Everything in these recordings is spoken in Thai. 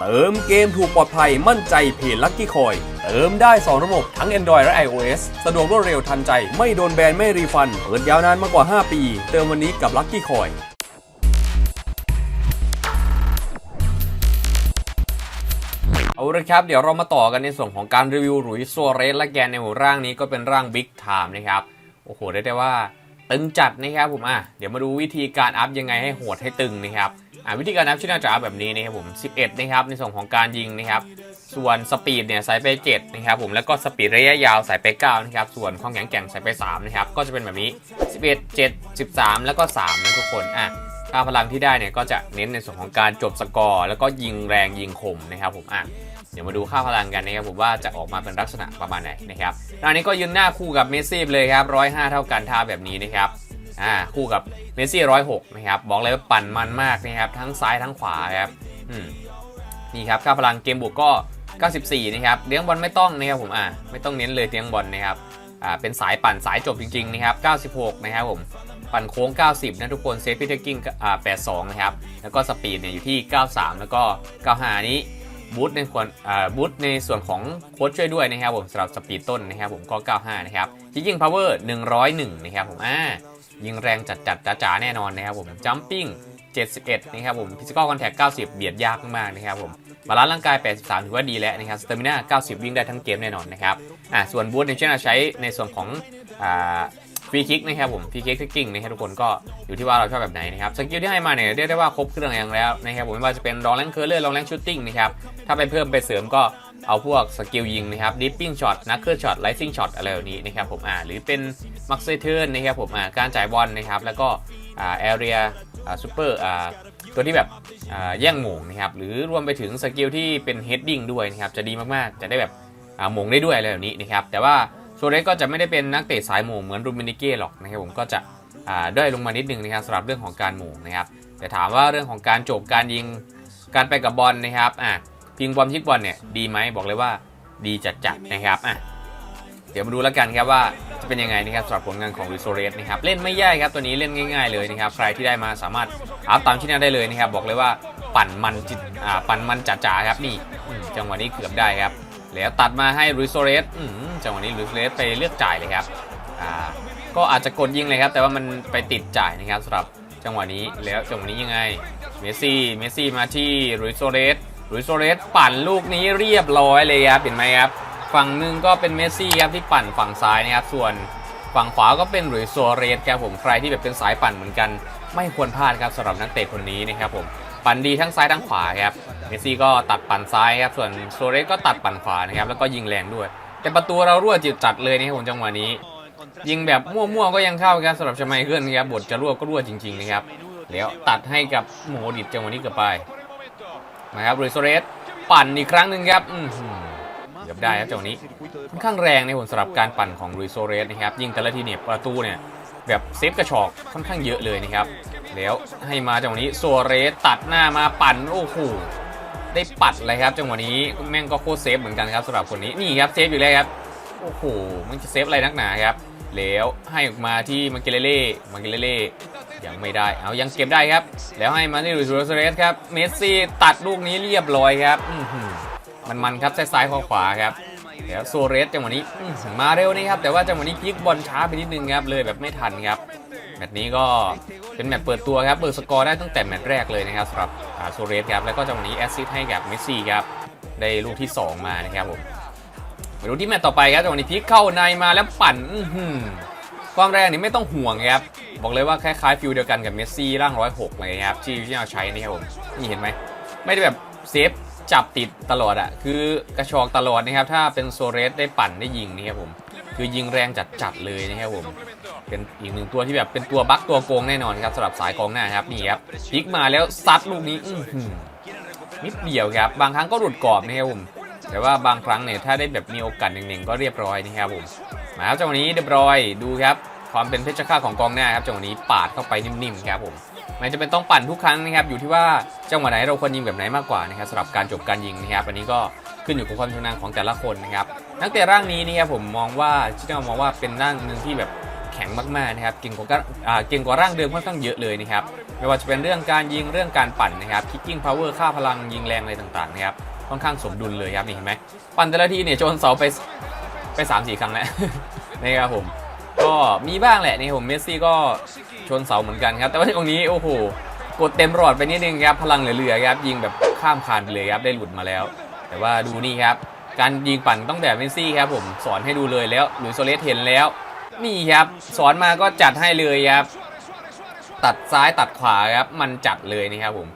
เติมเกมถูกปลอดภัยมั่นใจเพจลั c กี้คอย เติมได้ 2 ระบบทั้ง Android และ iOS สะดวกรวดเร็วทันใจ ไม่โดนแบน ไม่รีฟัน เปิดยาวนานมากกว่า 5 ปี เติมวันนี้กับลั c กี้คอยเอาละครับ เดี๋ยวเรามาต่อกันในส่วนของการรีวิวหลุยส์ซัวเรสและแกนในหัวร่างนี้ก็เป็นร่างบิ๊กไทม์นะครับ โอ้โห ได้ได้ว่า ตึงจัดนะครับผมอะเดี๋ยวมาดูวิธีการอัพยังไงให้โหดให้ตึงนะครับ วิธีการอัพที่น่าจะแบบนี้นะครับผม 11 นะครับ ในส่วนของการยิงนะครับ ส่วนสปีดเนี่ยใส่ไป 7 นะครับผม แล้วก็สปีดระยะยาวใส่ไป 9 นะครับ ส่วนความแข็งแกร่งใส่ไป 3 นะครับ ก็จะเป็นแบบนี้ 11 7 13 แล้วก็ 3 นะทุกคน อะค่าพลังที่ได้เนี่ยก็จะเน้นในส่วนของการจบสกอร์ แล้วก็ยิงแรงยิงคมนะครับผม อะเดี๋ยวมาดูค่าพลังกันนะครับผมว่าจะออกมาเป็นลักษณะประมาณไหนนะครับตอนนี้ก็ยืนหน้าคู่กับเมสซี่เลยครับ105 เท่ากันท่าแบบนี้นะครับ อ่าคู่กับเมสซี่106นะครับบอกเลยว่าปั่นมันมากนะครับทั้งซ้ายทั้งขวาครับอืมนี่ครับค่าพลังเกมบุกก็ 94 นะครับเลี้ยงบอลไม่ต้องนะครับผมอ่าไม่ต้องเน้นเลยเลี้ยงบอลนะครับอ่าเป็นสายปั่นสายจบจริงๆนะครับ96 นะครับผมปั่นโค้ง 90 นะทุกคนเซฟพิเทกิ้งอ่า82 นะครับ แล้วก็สปีดเนี่ยอยู่ที่ 93 แล้วก็ 95 นี้บูทในควรบูทในส่วนของโค้ชช่วยด้วยนะครับผมสำหรับสปีดต้นนะครับผมก็ 95 นะครับที่ยิง power 101 นะครับผมอ่า ยิงแรงจัดจัดจ๋าๆแน่นอนนะครับผม jumping 71 นะครับผม physical contact 90 เบียดยากมากนะครับผมบาลานซ์ร่างกาย 83 ถือว่าดีแล้วนะครับ stamina 90 วิ่งได้ทั้งเกมแน่นอนนะครับอ่าส่วนบูทในเช่นเราใช้ในส่วนของอ่าฟรีคิกนะครับผมฟรีคิกกิ้งนะครับทุกคนก็อยู่ที่ว่าเราชอบแบบไหนนะครับสกิลที่ให้มาเนี่ยเรียกได้ว่าครบเครื่องอย่างแล้วนะครับผมไม่ว่าจะเป็นรองแรงเคอร์เลอร์รองแรงชูตติ้งนะครับถ้าไปเพิ่มไปเสริมก็เอาพวกสกิลยิงนะครับดิปปิ้งช็อตนักเกิลช็อตไลซิ่งช็อตอะไรแบบนี้นะครับผมอ่าหรือเป็น มักเซเทิร์นนะครับผมการจ่ายบอลนะครับแล้วก็อ่าแอเรียซูเปอร์ตัวที่แบบแย่งหม่งนะครับหรือรวมไปถึงสกิลที่เป็นเฮดดิ้งด้วยนะครับจะดีมากๆ จะได้แบบหม่งได้ด้วยอะไรแบบนี้นะครับแต่ว่าโซเรสก็จะไม่ได้เป็นนักเตะสายหม่งเหมือนรูมินิเก้หรอกนะครับผมก็จะด้อยลงมานิดนึงนะครับสำหรับเรื่องของการหม่งนะครับแต่ถามว่าเรื่องของการจบการยิงการไปกับบอลนะครับอะพิงบอลทิกบอลเนี่ยดีไหมบอกเลยว่าดีจัดๆนะครับอะเดี๋ยวมาดูแล้วกันครับว่า จะเป็นยังไงนะครับสำหรับผลงานของริโซเรสนะครับเล่นไม่ยากครับตัวนี้เล่นง่ายๆเลยนะครับใครที่ได้มาสามารถอัพตามที่นั่นได้เลยนะครับบอกเลยว่าปั่นมันจิตอ่าปั่นมันจ๋าๆครับนี่จังหวะนี้เกือบได้ครับแล้วตัดมาให้ริโซเรสจังหวะนี้ริโซเรสไปเลือกจ่ายเลยครับก็อาจจะกดยิงเลยครับแต่ว่ามันไปติดจ่ายนะครับสำหรับจังหวะนี้แล้วจังหวะนี้ยังไงเมสซี่เมสซี่มาที่ริโซเรสลุยโซเรสปั่นลูกนี้เรียบร้อยเลยครับเห็นไหมครับ ฝั่งหนึ่งก็เป็นเมสซี่ครับที่ปั่นฝั่งซ้ายนะครับ ส่วนฝั่งขวาก็เป็นลุยโซเรสครับผมใครที่แบบเป็นสายปั่นเหมือนกัน ไม่ควรพลาดครับสำหรับนักเตะคนนี้นะครับผมปั่นดีทั้งซ้ายทั้งขวาครับเมสซี่ก็ตัดปั่นซ้ายครับส่วนโซเรสก็ตัดปั่นขวานะครับแล้วก็ยิงแรงด้วย แต่ประตูเรารั่วจิตจัดเลยนะครับผมจังหวะนี้ ยิงแบบมั่วๆก็ยังเข้าครับสำหรับชาไมเคิลนะครับบทจะรั่วก็รั่วจริงๆนะครับแล้วตัดให้กับโมดิตจังหวะนี้เกือบไปนะครับหรุยโซเรสปั่นอีกครั้งหนึ่งครับอืม เกือบได้ครับจังหวะนี้ค่อนข้างแรงในผลสำหรับการปั่นของรุยโซเรสนะครับยิงแต่ละทีเนี่ยประตูเนี่ยแบบเซฟกระชอกค่อนข้างเยอะเลยนะครับแล้วให้มาจังหวะนี้โซเรสตัดหน้ามาปั่นโอ้โหได้ปัดเลยครับจังหวะนี้แม่งก็โคตรเซฟเหมือนกันครับสำหรับคนนี้นี่ครับเซฟอยู่แล้วครับโอ้โหมันจะเซฟอะไรนักหนาครับแล้วให้ออกมาที่มาเกเลเล่มาเกเลเล่ยังไม่ได้เอายังเก็บได้ครับ แล้วให้มาที่ลุยโซเรสครับเมสซี่ตัดลูกนี้เรียบร้อยครับอื มันมันครับซ้ายขวาครับแล้วโซเรสจังหวะนี้มาเร็วนี่ครับแต่ว่าจังหวะนี้พลิกบอลช้าไปนิดนึงครับเลยแบบไม่ทันครับแมตช์นี้ก็เป็นแมตช์เปิดตัวครับเปิดสกอร์ได้ตั้งแต่แมตช์แรกเลยนะครับสำหรับโซเรสครับแล้วก็จังหวะนี้แอสซิสต์ให้กับเมสซี่ครับได้ลูกที่สองมานะครับผมมาดูที่แมตช์ต่อไปครับจังหวะนี้พลิกเข้าในมาแล้วปั่นความแรงนี่ไม่ต้องห่วงครับบอกเลยว่าคล้ายๆฟิลเดียวกันกับเมสซี่ร่างร้อยหกเลยครับที่ที่เราใช้นี่ครับผมนี่เห็นไหมไม่ได้แบบเซฟ จับติดตลอดอะ่ะคือกระชอกตลอดนะครับ ถ้าเป็นโซเรสได้ปั่นได้ยิงนี่ครับผมคือยิงแรงจัดๆเลยนะครับผม เป็นอีกหนึ่งตัวที่แบบเป็นตัวบั๊กตัวโกงแน่นอนครับสำหรับสายกองหน้าครับนี่ครับพลิกมาแล้วซัดลูกนี้อื้อหือนิดเดียวครับ บางครั้งก็หลุดกรอบนะครับผมแต่ว่าบางครั้งเนี่ยถ้าได้แบบมีโอกาสหนึ่งๆก็เรียบร้อยนะครับผมมาครับจังหวะนี้เดบรอยดูครับ ความเป็นเพชรฆาตของกองหน้าครับจังหวะนี้ปาดเข้าไปนิ่มๆครับผม มันจะเป็นต้องปั่นทุกครั้งนะครับ อยู่ที่ว่าจังหวะไหนเราควรยิงแบบไหนมากกว่านะครับสำหรับการจบการยิงนะครับ อันนี้ก็ขึ้นอยู่กับความชำนาญของแต่ละคนนะครับ นักเตะร่างนี้นะครับผมมองว่าที่เรามองว่าเป็นร่างหนึ่งที่แบบแข็งมากๆนะครับ เก่งกว่าเก่งกว่าร่างเดิมค่อนข้างเยอะเลยนะครับ ไม่ว่าจะเป็นเรื่องการยิงเรื่องการปั่นนะครับ kicking power ค่าพลังยิงแรงอะไรต่างๆนะครับ ค่อนข้างสมดุลเลยครับนี่เห็นไหมปั่นแต่ละทีเนี่ยชนเสาไปไปสามสี่ครั้งแล้วนะครับผม ก็มีบ้างแหละนี่ผมเมสซี่ก็ชนเสาเหมือนกันครับ แต่ว่าตรงนี้โอ้โหกดเต็มรอดไปนิดนึงครับพลังเหลือๆครับยิงแบบข้ามคานไปเลยครับได้หลุดมาแล้ว แต่ว่าดูนี่ครับ การยิงปั่นต้องแบบเมสซี่ครับผมสอนให้ดูเลยแล้วหลุยส์โซเลสเห็นแล้ว นี่ครับสอนมาก็จัดให้เลยครับตัดซ้ายตัดขวาครับมันจัดเลยนะครับผม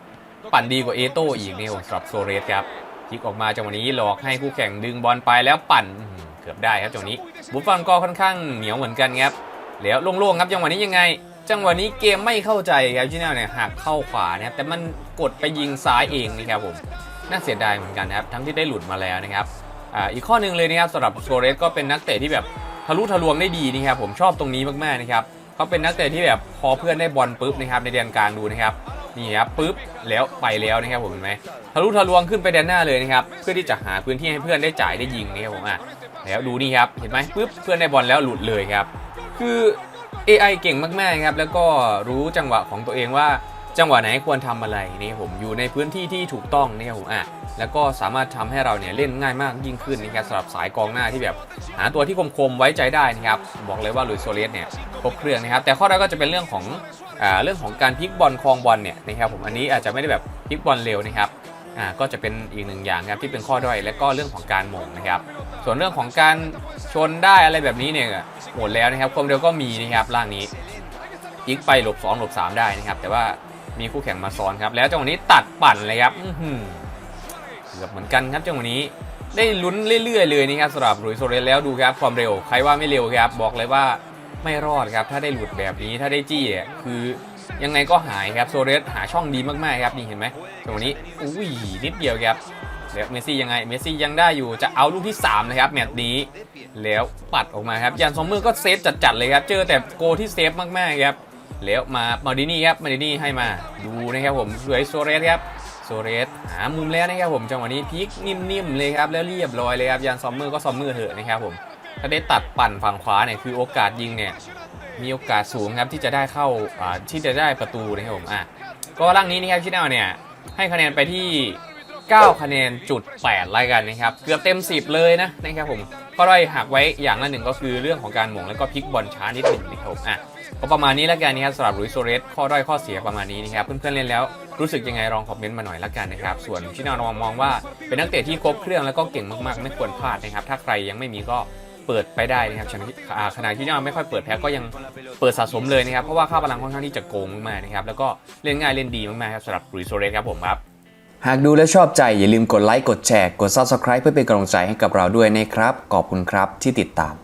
ปั่นดีกว่าเอโต้อีกนี่ผมสำหรับโซเรสครับพลิกออกมาจังหวะนี้หลอกให้คู่แข่งดึงบอลไปแล้วปั่น กือบได้ครับจังหวะนี้บุฟฟอนก็ค่อนข้างเหนียวเหมือนกันครับแล้วโล่งๆครับจังหวะนี้ยังไง จังหวะนี้เกมไม่เข้าใจครับชิแนลเนี่ยหักเข้าขวานะครับแต่มันกดไปยิงซ้ายเองนะครับผมน่าเสียดายเหมือนกันนะครับทั้งที่ได้หลุดมาแล้วนะครับอ่าอีกข้อหนึ่งเลยนะครับสำหรับโซเรสก็เป็นนักเตะที่แบบทะลุทะลวงได้ดีนะครับผมชอบตรงนี้มากๆนะครับเขาเป็นนักเตะที่แบบพอเพื่อนได้บอลปุ๊บนะครับในแดนกลางดูนะครับนี่ครับปุ๊บแล้วไปแล้วนะครับผมเห็นไหมทะลุทะลวงขึ้นไปแดนหน้าเลยนะครับเพื่อที่จะหาพื้นที่ให้เพื่อนได้จ่ายได้ยิงนะครับผมอะ แล้วดูนี่ครับ เห็นไหมปุ๊บเพื่อนได้บอลแล้วหลุดเลยครับ คือ AI เก่งมากๆครับ แล้วก็รู้จังหวะของตัวเองว่าจังหวะไหนควรทำอะไรนี่ผมอยู่ในพื้นที่ที่ถูกต้องนะครับผมอะแล้วก็สามารถทำให้เราเนี่ยเล่นง่ายมากยิ่งขึ้นนะครับสำหรับสายกองหน้าที่แบบหาตัวที่คมๆไว้ใจได้นะครับบอกเลยว่าลุยโซเลสเนี่ยครบเครื่องนะครับ แต่ข้อแรกก็จะเป็นเรื่องของอ่าเรื่องของการพลิกบอลคลองบอลเนี่ยนะครับผมอันนี้อาจจะไม่ได้แบบพลิกบอลเร็วนะครับ อ่าก็จะเป็นอีกหนึ่งอย่างครับที่เป็นข้อด้อยและก็เรื่องของการหม่งนะครับ ส่วนเรื่องของการชนได้อะไรแบบนี้เนี่ยหมดแล้วนะครับความเร็วก็มีนะครับล่างนี้พลิกไปหลบ2หลบ3 ได้นะครับ แต่ว่ามีคู่แข่งมาซ้อนครับ แล้วจังหวะนี้ตัดปั่นเลยครับเกือบเหมือนกันครับจังหวะนี้ได้ลุ้นเรื่อยๆเลยนะครับสำหรับหลุยส์โซเรสแล้วดูครับความเร็วใครว่าไม่เร็วครับ บอกเลยว่าไม่รอดครับ ถ้าได้หลุดแบบนี้ถ้าได้จี้คือ ยังไงก็หายครับโซเรสหาช่องดีมากๆครับนี่เห็นไหมตรงนี้อุ้ยนิดเดียวครับแล้วเมสซี่ยังไงเมสซี่ยังได้อยู่จะเอาลูกที่ 3 นะครับ แมตช์นี้ แล้วปัดออกมาครับยันซอมเมอร์ก็เซฟจัดๆเลยครับ เจอแต่โกที่เซฟมากๆครับ แล้วมามาดินี่ครับมาดินี่ให้มาดูนะครับผมสวยโซเรสครับโซเรสหามุมแล้วนะครับผมจังหวะนี้พลิกนิ่มๆเลยครับแล้วเรียบร้อยเลยครับยันซอมเมอร์ก็ซอมเมอร์เถอะนะครับผมถ้าได้ตัดปั่นฝั่งขวาเนี่ยคือโอกาสยิงเนี่ย มีโอกาสสูงครับที่จะได้เข้าที่จะได้ประตูนะครับผมอะก็ร่างนี้นะครับชิแนลเนี่ยให้คะแนนไปที่ 9 คะแนนจุด8รายกันนะครับ เกือบเต็ม 10 เลยนะนะครับผมก็ได้หักไว้อย่างละหนึ่งก็คือเรื่องของการหม่งแล้วก็พลิกบอลช้านิดหนึ่งนะครับอะก็ประมาณนี้แล้วกันนะครับสำหรับลุยโซเรสข้อด้อยข้อเสียประมาณนี้นะครับเพื่อนๆเล่นแล้วรู้สึกยังไงลองคอมเมนต์มาหน่อยละกันนะครับส่วนชิแนองมองว่าเป็นนักเตะที่ครบเครื่องแล้วก็เก่งมากๆ ไม่ควรพลาดนะครับถ้าใครยังไม่มีก็ เปิดไปได้นะครับขณะที่ยังไม่ค่อยเปิดแพ็กก็ยังเปิดสะสมเลยนะครับ เพราะว่าค่าพลังค่อนข้างที่จะโกงมากนะครับ แล้วก็เล่นง่ายเล่นดีมากๆครับสำหรับรีโซเรสครับผมครับ หากดูและชอบใจอย่าลืมกดไลค์กดแชร์กด Subscribe เพื่อเป็นกำลังใจให้กับเราด้วยนะครับ ขอบคุณครับที่ติดตาม